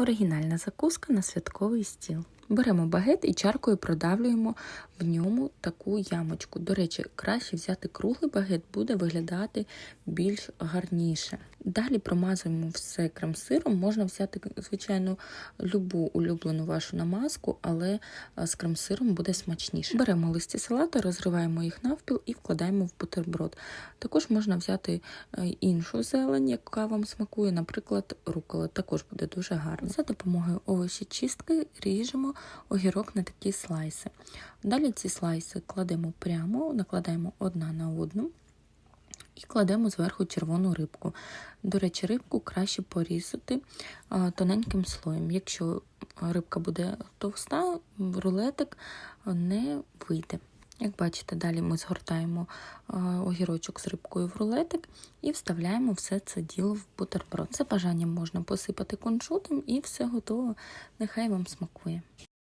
Оригінальна закуска на святковий стіл. Беремо багет і чаркою продавлюємо в ньому таку ямочку. До речі, краще взяти круглий багет, буде виглядати більш гарніше. Далі промазуємо все крем-сиром. Можна взяти, звичайно, любу улюблену вашу намазку, але з крем-сиром буде смачніше. Беремо листі салату, розриваємо їх навпіл і вкладаємо в бутерброд. Також можна взяти е, іншу зелень, яка вам смакує, наприклад, рукола. Також буде дуже гарно. За допомогою овочечистки ріжемо огірок на такі слайси. Далі ці слайси кладемо прямо, накладаємо одна на одну. І кладемо зверху червону рибку. До речі, рибку краще порізати тоненьким слоєм. Якщо рибка буде товста, рулетик не вийде. Як бачите, далі ми згортаємо огірочок з рибкою в рулетик і вставляємо все це діло в бутерброд. За бажанням можна посипати кунжутом і все готово. Нехай вам смакує.